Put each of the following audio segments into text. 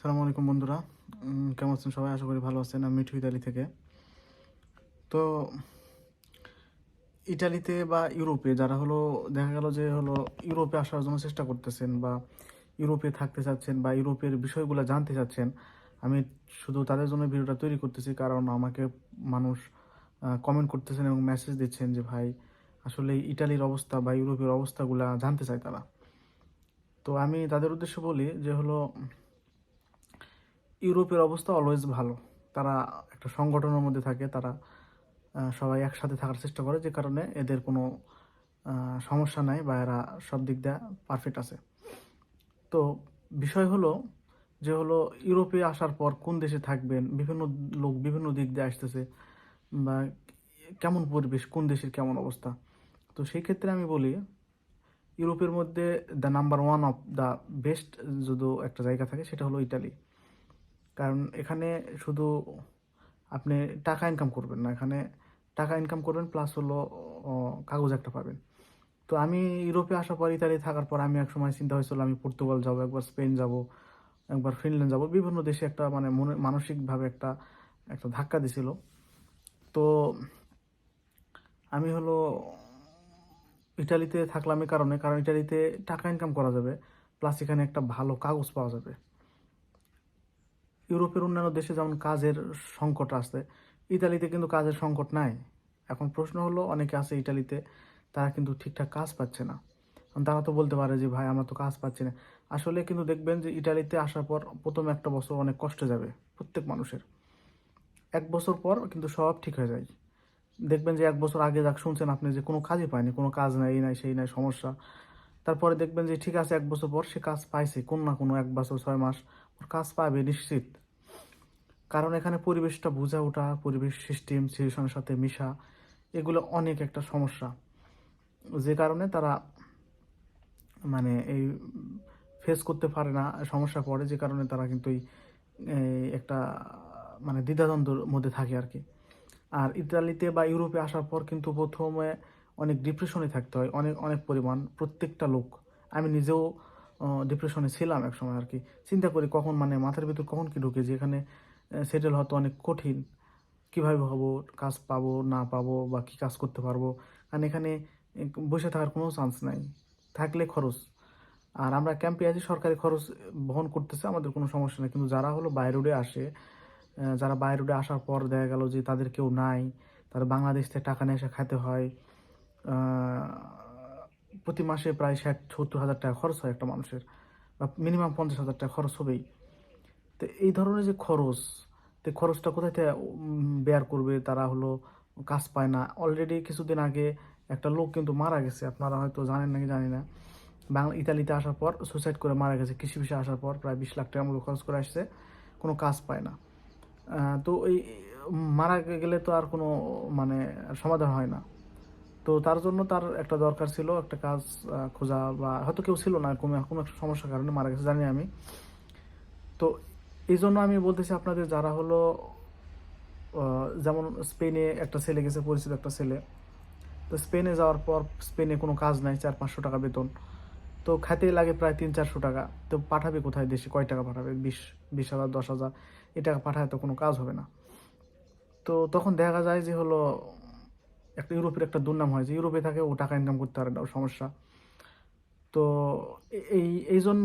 সালামু আলাইকুম বন্ধুরা। কেমন আছেন সবাই? আশা করি ভালো আছেন। আমি মিঠু ইতালি থেকে। তো ইটালিতে বা ইউরোপে যারা হলো, দেখা গেল যে হলো, ইউরোপে আসার জন্য চেষ্টা করতেছেন বা ইউরোপে থাকতে চাচ্ছেন বা ইউরোপের বিষয়গুলো জানতে চাচ্ছেন, আমি শুধু তাদের জন্য ভিডিওটা তৈরি করতেছি কারণ আমাকে মানুষ কমেন্ট করতেছেন এবং মেসেজ দিচ্ছেন যে, ভাই, আসলে ইটালির অবস্থা বা ইউরোপের অবস্থাগুলো জানতে চায় তারা। তো আমি তাদের উদ্দেশ্যে বলি যে হলো ইউরোপের অবস্থা অলওয়েজ ভালো। তারা একটা সংগঠনের মধ্যে থাকে, তারা সবাই একসাথে থাকার চেষ্টা করে, যে কারণে এদের কোনো সমস্যা নাই বা এরা সব দিক দিয়ে পারফেক্ট আছে। তো বিষয় হলো যে হলো ইউরোপে আসার পর কোন দেশে থাকবেন, বিভিন্ন লোক বিভিন্ন দিক দিয়ে আসতেছে, বা কেমন পরিবেশ, কোন দেশের কেমন অবস্থা? তো সেই ক্ষেত্রে আমি বলি, ইউরোপের মধ্যে the number one of the best যদি একটা জায়গা থাকে, সেটা হলো ইটালি কারণ এখানে শুধু আপনি টাকা ইনকাম করবেন না, এখানে টাকা ইনকাম করবেন প্লাস হলো কাগজ একটা পাবেন। তো আমি ইউরোপে আসার পর, ইতালি থাকার পর আমি এক সময় চিন্তা হয়েছিল, আমি পর্তুগাল যাব, একবার স্পেন যাব, একবার ফিনল্যান্ড যাব, বিভিন্ন দেশে একটা মানে মনে, মানসিকভাবে একটা একটা ধাক্কা দিছিল। তো আমি হলো ইটালিতে থাকলাম এই কারণে, কারণ ইটালিতে টাকা ইনকাম করা যাবে প্লাস এখানে একটা ভালো কাগজ পাওয়া যাবে। ইউরোপের অন্যান্য দেশে যেমন কাজের সংকট আছে ইতালিতে কিন্তু কাজের সংকট নাই। এখন প্রশ্ন হলো, অনেকে আছে ইটালিতে তারা কিন্তু ঠিকঠাক কাজ পাচ্ছে না। তারা তো বলতে পারে যে, ভাই, আমরা তো কাজ পাচ্ছি না। আসলে কিন্তু দেখবেন যে ইটালিতে আসার পর প্রথম একটা বছর অনেক কষ্টে যাবে প্রত্যেক মানুষের। এক বছর পর কিন্তু সব ঠিক হয়ে যায়। দেখবেন যে, এক বছর আগে যাক শুনছেন আপনি যে, কোনো কাজই পায়নি, কোনো কাজ নাই, এই নাই, সেই নাই, সমস্যা। তারপরে দেখবেন যে, ঠিক আছে, এক বছর পর সে কাজ পাইছে, কোনো না কোনো এক বছর, ছয় মাস। কাজ পাবে নিশ্চিত। কারণ এখানে পরিবেশটা বোঝা ওঠা, পরিবেশ সিস্টেম সিচুয়েশনের সাথে মিশা, এগুলো অনেক একটা সমস্যা। যে কারণে তারা মানে এই ফেস করতে পারে না, সমস্যা পড়ে, যে কারণে তারা কিন্তু এই একটা মানে দ্বিধাদ্বন্দ্বের মধ্যে থাকে আর কি। আর ইতালিতে বা ইউরোপে আসার পর কিন্তু প্রথমে অনেক ডিপ্রেশনে থাকতে হয়, অনেক অনেক পরিমাণ, প্রত্যেকটা লোক। আমি নিজেও ডিপ্রেশনে ছিলাম এক সময় আর কি। চিন্তা করি কখন মানে মাথার ভিতর কখন কি ঢুকে যে এখানে সেটেল হওয়া তো অনেক কঠিন। কীভাবে হব, কাজ পাবো, না পাবো, বা কি কাজ করতে পারব? কারণ এখানে বসে থাকার কোনো চান্স নাই। থাকলে খরচ। আর আমরা ক্যাম্পে আছি, সরকারি খরচ বহন করতেছে, আমাদের কোনো সমস্যা নেই। কিন্তু যারা হলো বাইরে আসে যারা বাইরে আসার পর দেখা গেল যে তাদের কেউ নাই, তারা বাংলাদেশ থেকে টাকা নিয়ে এসে খাইতে হয় প্রতি মাসে প্রায় ষাট, সত্তর হাজার টাকা খরচ হয় একটা মানুষের, বা মিনিমাম পঞ্চাশ হাজার টাকা খরচ হবেই। তো এই ধরনের যে খরচ, তো খরচটা কোথায় থেকে বেয়ার করবে? তারা হলো কাজ পায় না। অলরেডি কিছুদিন আগে একটা লোক কিন্তু মারা গেছে, আপনারা হয়তো জানেন নাকি জানি না। বাংলা, ইতালিতে আসার পর সুইসাইড করে মারা গেছে, কৃষি বিষয়ে আসার পর প্রায় বিশ লাখ টাকা মতো খরচ করে আসছে, কোনো কাজ পায় না। তো এই, মারা গেলে তো আর কোনো মানে সমাধান হয় না। তো তার জন্য তার একটা দরকার ছিল, একটা কাজ খোঁজা বা হয়তো কেউ ছিল না, কোনো কোনো একটা সমস্যার কারণে মারা গেছে, জানি আমি। তো এই জন্য আমি বলতেছি আপনাদের, যারা হলো যেমন স্পেনে একটা ছেলে গেছে, পরিচিত একটা ছেলে। তো স্পেনে যাওয়ার পর স্পেনে কোনো কাজ নাই, চার, পাঁচশো টাকা বেতন। তো খাতে লাগে প্রায় তিন, চারশো টাকা। তো পাঠাবে কোথায় দেশে? কয় টাকা পাঠাবে? বিশ বিশ হাজার, দশ হাজার। এই টাকা পাঠায় তো কোনো কাজ হবে না। তো তখন দেখা যায় যে হলো একটা ইউরোপের একটা দুর্নাম হয় যে ইউরোপে থাকে ও টাকা ইনকাম করতে পারে সমস্যা। তো এই এই জন্য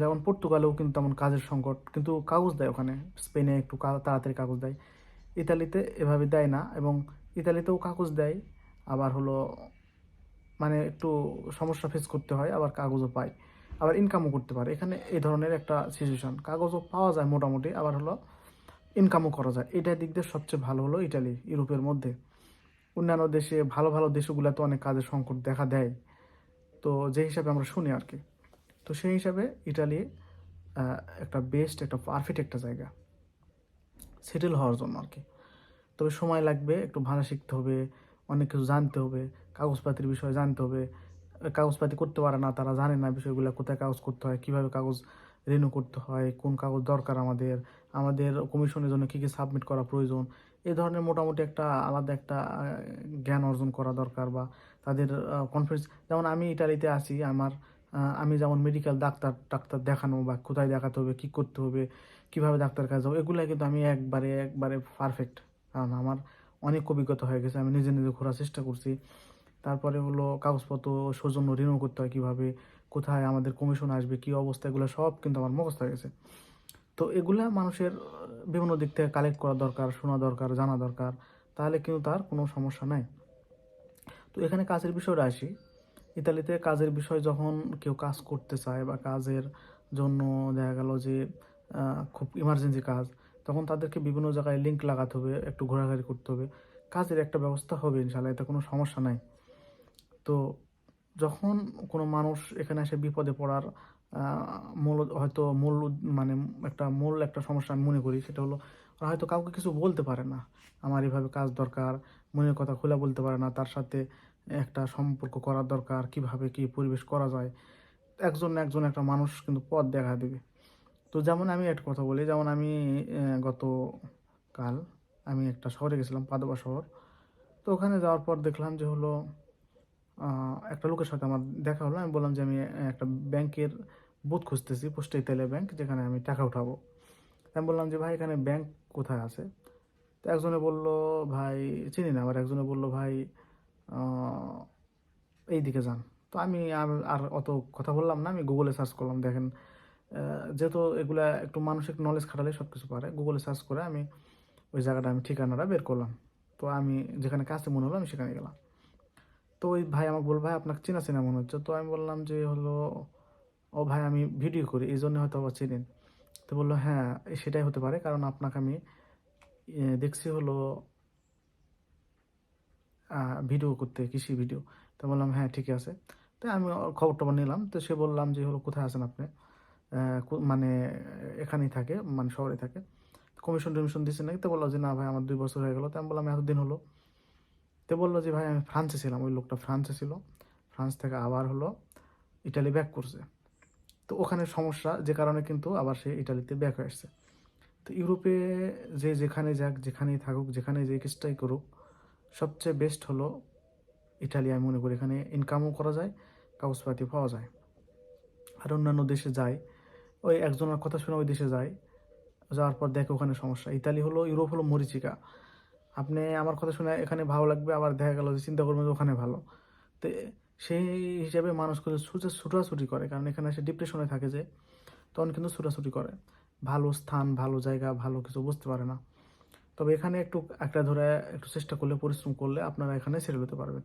যেমন পর্তুগালেও কিন্তু তেমন কাজের সংকট, কিন্তু কাগজ দেয় ওখানে, স্পেনে একটু তাড়াতাড়ি কাগজ দেয়। ইতালিতে এভাবে দেয় না এবং ইতালিতেও কাগজ দেয়, আবার হলো মানে একটু সমস্যা ফেস করতে হয়, আবার কাগজও পায়, আবার ইনকামও করতে পারে। এখানে এই ধরনের একটা সিচুয়েশন কাগজও পাওয়া যায় মোটামুটি, আবার হলো ইনকামও করা যায়। এটার দিক দিয়ে সবচেয়ে ভালো হলো ইটালি, ইউরোপের মধ্যে। অন্যান্য দেশে ভালো ভালো দেশগুলোতে অনেক কাজের সংকট দেখা দেয়। তো যে হিসাবে আমরা শুনি আর কি। তো সেই হিসাবে ইটালি একটা বেস্ট একটা পারফেক্ট একটা জায়গা। সেটেল হওয়ার জন্য আর কি। তবে সময় লাগবে, একটু ভাষা শিখতে হবে, অনেক কিছু জানতে হবে, কাগজপাতির বিষয়ে জানতে হবে। কাগজপাতি করতে পারে না, তারা জানে না বিষয়গুলো, কোথায় কাগজ করতে হয়, কীভাবে কাগজ রিনিউ করতে হয়, কোন কাগজ দরকার আমাদের আমাদের কমিশনের জন্য কী কী সাবমিট করা প্রয়োজন এই ধরনের মোটামুটি একটা আলাদা একটা জ্ঞান অর্জন করা দরকার বা তাদের কনফারেন্স যেমন আমি ইটালিতে আছি, আমার আমি যেমন মেডিকেল ডাক্তার ডাক্তার দেখানো বা কোথায় দেখাতে হবে, কী করতে হবে, কীভাবে ডাক্তার কাছে যাব এগুলো কিন্তু আমি একবারে একবারে পারফেক্ট কারণ আমার অনেক অভিজ্ঞতা হয়ে গেছে, আমি নিজে নিজে ঘোরার চেষ্টা করছি। তারপরে হলো কাগজপত্র, সৌজন্য ঋণও করতে হয় কীভাবে, কোথায় আমাদের কমিশন আসবে, কী অবস্থা, এগুলো সব কিন্তু আমার মুখস্থ হয়ে গেছে। তো এগুলা মানুষের বিভিন্ন দিক থেকে কালেক্ট করা দরকার, শোনা দরকার, জানা দরকার, তাহলে কিন্তু তার কোনো সমস্যা নাই। তো এখানে কাজের বিষয়টা আসি। ইতালিতে কাজের বিষয় যখন কেউ কাজ করতে চায় বা কাজের জন্য দেখা গেল যে খুব ইমার্জেন্সি কাজ, তখন তাদেরকে বিভিন্ন জায়গায় লিঙ্ক লাগাতে হবে, একটু ঘোরাঘুরি করতে হবে। কাজের একটা ব্যবস্থা হবে ইনশাল্লাহ এতে কোনো সমস্যা নাই। তো যখন কোনো মানুষ এখানে এসে বিপদে পড়ার মূল হয়তো মূল মানে একটা মূল একটা সমস্যা আমি মনে করি, সেটা হলো ওরা হয়তো কাউকে কিছু বলতে পারে না। আমার এভাবে কাজ দরকার, মনের কথা খোলা বলতে পারে না, তার সাথে একটা সম্পর্ক করার দরকার, কীভাবে কি পরিবেশ করা যায়। একজন একজন একটা মানুষ কিন্তু পথ দেখা দেবে। তো যেমন আমি একটা কথা বলি, যেমন আমি গত কাল আমি একটা শহরে গেছিলাম পাদোবা শহর। তো ওখানে যাওয়ার পর দেখলাম যে হলো একটা লোকের সাথে আমার দেখা হলো। আমি বললাম যে আমি একটা ব্যাংকের বুথ খুঁজতেছি পোস্ট ইতালিয়া ব্যাংক, যেখানে আমি টাকা উঠাবো। আমি বললাম যে, ভাই, এখানে ব্যাংক কোথায় আছে? তো একজনে বলল, ভাই, চিনি না। আবার একজনে বলল, ভাই এই দিকে যান। তো আমি আর- আর অত কথা বললাম না। আমি গুগলে সার্চ করলাম, দেখেন যেহেতু এগুলা একটু মানসিক নলেজ খাটালে সব কিছু পারে গুগলে সার্চ করে আমি ওই জায়গাটা, আমি ঠিকানাটা বের করলাম। তো আমি যেখানে কাছে মনে হলো, আমি সেখানে গেলাম। তো ওই ভাই আমাকে বল ভাই, আপনাকে চেনা চেনা মনে হচ্ছে। তো আমি বললাম যে, হলো, ও ভাই, আমি ভিডিও করি, এই জন্য হয়তো আবার চিনেন। তো বলল হ্যাঁ সেটাই হতে পারে, কারণ আপনাকে আমি দেখছি হলো ভিডিও করতে, কৃষি ভিডিও। তো বললাম হ্যাঁ ঠিক আছে। তো আমি খবর টবর নিলাম, তো সে বললাম যে, হলো, কোথায় আছেন আপনি? মানে এখানেই থাকে মানে শহরে থাকে। কমিশন টমিশন দিচ্ছে নাকি? তো বলল যে, না ভাই, আমার দুই বছর হয়ে গেলো। তো আমি বললাম, এতদিন হলো? তো বলল যে, ভাই, আমি ফ্রান্সে ছিলাম। ওই লোকটা ফ্রান্সে ছিল। ফ্রান্স থেকে আবার হলো ইটালি ব্যাক করছে। তো ওখানে সমস্যা যে কারণে কিন্তু আবার সে ইটালিতে ব্যাক হয়ে আসছে। তো ইউরোপে যে যেখানে যাক, যেখানেই থাকুক, যেখানে যে কেসটাই করুক, সবচেয়ে বেস্ট হলো ইটালি, আমি মনে করি। এখানে ইনকামও করা যায়, কাগজপাতি পাওয়া যায়। আর অন্যান্য দেশে যায়, ওই একজনের কথা শুনে ওই দেশে যায়, যাওয়ার পর দেখে ওখানে সমস্যা। ইতালি হলো, ইউরোপ হলো মরিচিকা। আপনি আমার কথা শুনে এখানে ভালো লাগবে, আবার দেখা গেল যে চিন্তা করবেন ওখানে ভালো। তো সেই হিসাবে মানুষ কিন্তু ছুটে ছুটাছুটি করে, কারণ এখানে এসে ডিপ্রেশনে থাকে যে, তখন কিন্তু ছুটাছুটি করে। ভালো স্থান, ভালো জায়গা, ভালো কিছু বুঝতে পারে না। তবে এখানে একটু, একটা ধরে একটু চেষ্টা করলে, পরিশ্রম করলে আপনারা এখানে সেটেল হতে পারবেন।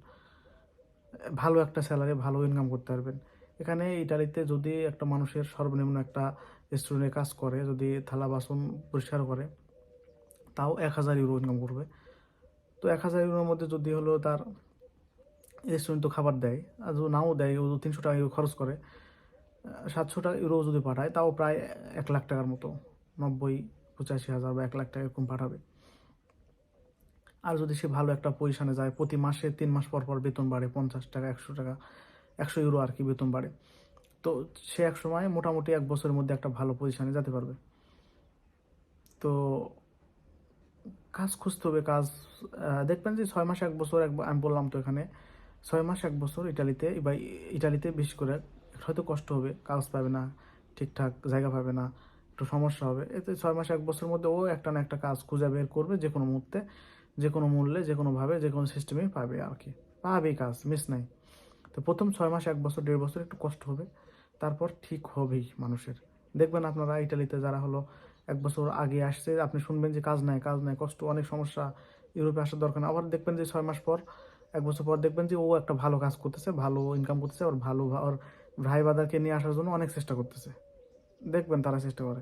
ভালো একটা স্যালারি ভালো ইনকাম করতে পারবেন। এখানে ইটালিতে যদি একটা মানুষের সর্বনিম্ন একটা রেস্টুরেন্টে কাজ করে, যদি থালা, বাসন পরিষ্কার করে, তাও এক হাজার ইউরো ইনকাম করবে। তো এক হাজার ইউরোর মধ্যে যদি হলো তার রেস্টুরেন্ট তো খাবার দেয়, আর যদি নাও দেয়, ও তিনশো টাকা ইউরো খরচ করে সাতশো টাকা ইউরো যদি পাঠায়, তাও প্রায় এক লাখ টাকার মতো, নব্বই, পঁচাশি হাজার বা এক লাখ টাকা এরকম পাঠাবে। আর যদি সে ভালো একটা পজিশনে যায়, প্রতি মাসে তিন মাস পর পর বেতন বাড়ে, পঞ্চাশ টাকা, একশো টাকা, একশো ইউরো আর কি বেতন বাড়ে। তো সে এক সময় মোটামুটি এক বছরের মধ্যে একটা ভালো পজিশনে যেতে পারবে। তো কাজ খুঁজতে হবে, কাজ দেখবেন যে ছয় মাস, এক বছর, এক আমি বললাম তো এখানে, ছয় মাস, এক বছর ইটালিতে বা ইটালিতে বেশি করে হয়তো কষ্ট হবে, কাজ পাবে না, ঠিকঠাক জায়গা পাবে না, একটু সমস্যা হবে, এতে ছয় মাস, এক বছরের মধ্যে ও একটা না একটা কাজ খুঁজে বের করবে যে কোনো মুহূর্তে, যে কোনো মূল্যে, যে কোনোভাবে যে কোনো সিস্টেমেই পাবে আর কি, পাবেই কাজ মিস নাই। তো প্রথম ছয় মাস, এক বছর, দেড় বছর একটু কষ্ট হবে, তারপর ঠিক হবেই মানুষের। দেখবেন আপনারা ইটালিতে যারা হলো এক বছর আগে আসছে, আপনি শুনবেন যে কাজ নাই কাজ নাই, কষ্ট, অনেক সমস্যা, ইউরোপে আসার দরকার না আবার দেখবেন যে ছয় মাস পর, এক বছর পর দেখবেন যে ও একটা ভালো কাজ করতেছে, ভালো ইনকাম করতেছে, ওর ভালো ওর ভাই বাদারকে নিয়ে আসার জন্য অনেক চেষ্টা করতেছে। দেখবেন তারা চেষ্টা করে।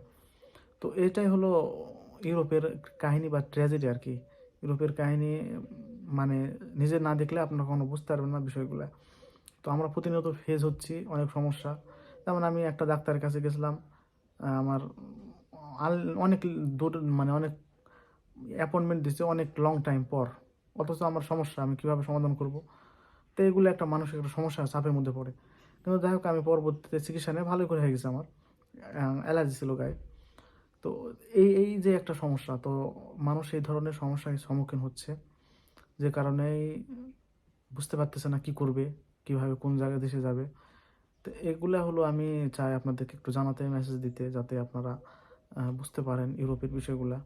তো এটাই হলো ইউরোপের কাহিনী বা ট্র্যাজেডি আর কি। ইউরোপের কাহিনী মানে নিজে না দেখলে আপনারা কোনো বুঝতে পারবেন না বিষয়গুলো। তো আমরা প্রতিনিয়ত ফেস হচ্ছি, অনেক সমস্যা। যেমন আমি একটা ডাক্তারের কাছে গেছিলাম আমার অনেক দূর মানে অনেক অ্যাপয়েন্টমেন্ট দিচ্ছে অনেক লং টাইম পর। অথচ আমার সমস্যা, আমি কীভাবে সমাধান করব? তো এগুলো একটা মানসিক একটা সমস্যা, চাপের মধ্যে পড়ে। কিন্তু যাই হোক, আমি পরবর্তীতে চিকিৎসা নিয়ে ভালোই করে হয়ে গেছে আমার। অ্যালার্জি ছিল গায়ে। তো এই এই যে একটা সমস্যা, তো মানুষ এই ধরনের সমস্যায় সম্মুখীন হচ্ছে। যে কারণেই বুঝতে পারতেছে না কি করবে, কীভাবে কোন জায়গায় দেশে যাবে। তো এগুলা হলো আমি চাই আপনাদেরকে একটু জানাতে মেসেজ দিতে, যাতে আপনারা বুঝতে পারেন ইউরোপের বিষয়গুলো।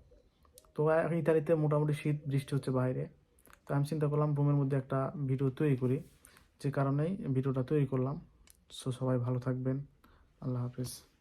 তো ইতালিতে মোটামুটি শীত বৃষ্টি হচ্ছে বাইরে। তো আমি চিন্তা করলাম রুমের মধ্যে একটা ভিডিও তৈরি করি। যে কারণেই ভিডিওটা তৈরি করলাম। সো, সবাই ভালো থাকবেন। আল্লাহ হাফিজ।